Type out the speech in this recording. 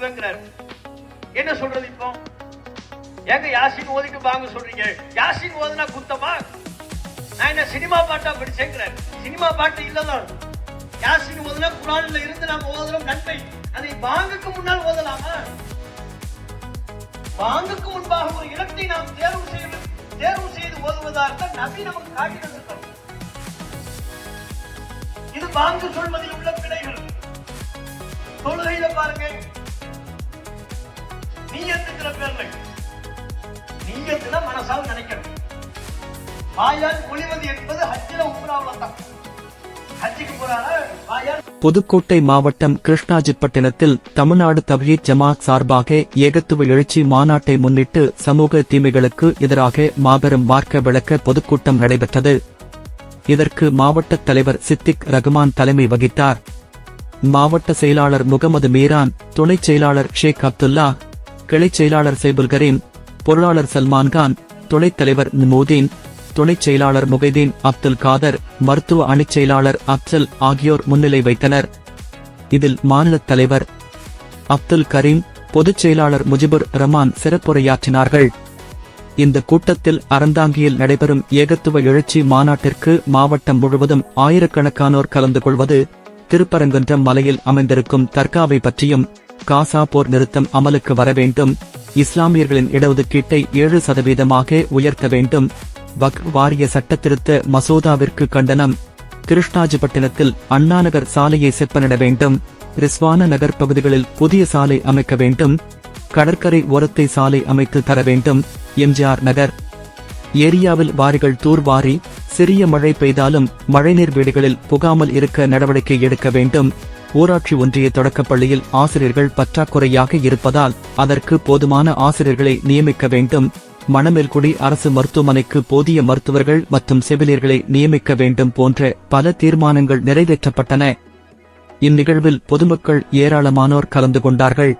சொல்லுங்கிறார் என்ன சொல்றது இப்போ? ஏங்க யாசின் ஓதிட்டு வாங்க சொல்றீங்க. யாசின் ஓதுனா குத்தமா? நான் என்ன சினிமா பாட்டா படிச்சேங்கிறார். சினிமா பாட்டு இல்லதான் யாசின் ஓதுனா குரான்ல இருந்து நாம ஓதுறோம் நன்மை. அதை வாங்குக்கு முன்னால் ஓதலாமா? வாங்குக்கு முன்பாக ஒரு இடத்தை நாம் தேர்வு செய்து தேர்வு செய்து ஓதுவதாக நபி நமக்கு காட்டி தந்திருக்கிறோம் இது வாங்கு சொல்வதில் உள்ள பிழைகள். தொழுகையில பாருங்க. நீயத்துங்கிற பேர்ல நீயத்துல மனசால் நினைக்கணும். வாயால் மொழிவது என்பது ஹஜ்ஜில உம்ராவுல தான். போறாங்க வாயால் புதுக்கோட்டை மாவட்டம் கிருஷ்ணாஜிப்பட்டினத்தில் தமிழ்நாடு தவ்ஹீத் ஜமாத் சார்பாக ஏகத்துவ எழுச்சி மாநாட்டை முன்னிட்டு சமூக தீமைகளுக்கு எதிராக மாபெரும் மார்க்க விளக்க பொதுக்கூட்டம் நடைபெற்றது. இதற்கு மாவட்ட தலைவர் சித்திக் ரகுமான் தலைமை வகித்தார். மாவட்ட செயலாளர் முகமது மீரான் துணைச் செயலாளர் ஷேக் அப்துல்லா கிளைச் செயலாளர் சைபுல் கரீம் பொருளாளர் சல்மான்கான் துணைத் தலைவர் நிமோதீன் துணைச் செயலாளர் முகைதீன் அப்துல் காதர் மருத்துவ அணிச் செயலாளர் அப்சல் ஆகியோர் முன்னிலை வைத்தனர். இதில் மாநில தலைவர் அப்துல் கரீம் பொதுச் செயலாளர் முஜிபுர் ரஹ்மான் சிறப்புரையாற்றினார்கள். இந்த கூட்டத்தில் அறந்தாங்கியில் நடைபெறும் ஏகத்துவ எழுச்சி மாநாட்டிற்கு மாவட்டம் முழுவதும் ஆயிரக்கணக்கானோர் கலந்து கொள்வது திருப்பரங்குன்றம் மலையில் அமைந்திருக்கும் தர்காவை பற்றியும் காசா போர் நிறுத்தம் அமலுக்கு வர வேண்டும். இஸ்லாமியர்களின் இடஒதுக்கீட்டை ஏழு சதவீதமாக உயர்த்த வேண்டும். வக் வாரிய சட்டத்திருத்த மசோதாவிற்கு கண்டனம். கிருஷ்ணாஜிபட்டினத்தில் அண்ணாநகர் சாலையை செப்பனிட வேண்டும். ரிஸ்வான நகர் பகுதிகளில் புதிய சாலை அமைக்க வேண்டும். கடற்கரை ஓரத்தை சாலை அமைத்து தர வேண்டும். எம்ஜிஆர் நகர். ஏரியாவில் வாரிகள் தூர்வாரி சிறிய மழை பெய்தாலும் மழைநீர் வீடுகளில் புகாமல் இருக்க நடவடிக்கை எடுக்க வேண்டும். ஊராட்சி ஒன்றிய தொடக்கப்பள்ளியில் ஆசிரியர்கள் பற்றாக்குறையாக இருப்பதால் அதற்கு போதுமான ஆசிரியர்களை நியமிக்க வேண்டும். மணமேல்குடி அரசு மருத்துவமனைக்கு போதிய மருத்துவர்கள் மற்றும் செவிலியர்களை நியமிக்க வேண்டும் போன்ற பல தீர்மானங்கள் நிறைவேற்றப்பட்டன. இந்நிகழ்வில் பொதுமக்கள் ஏராளமானோர் கலந்து கொண்டார்கள்.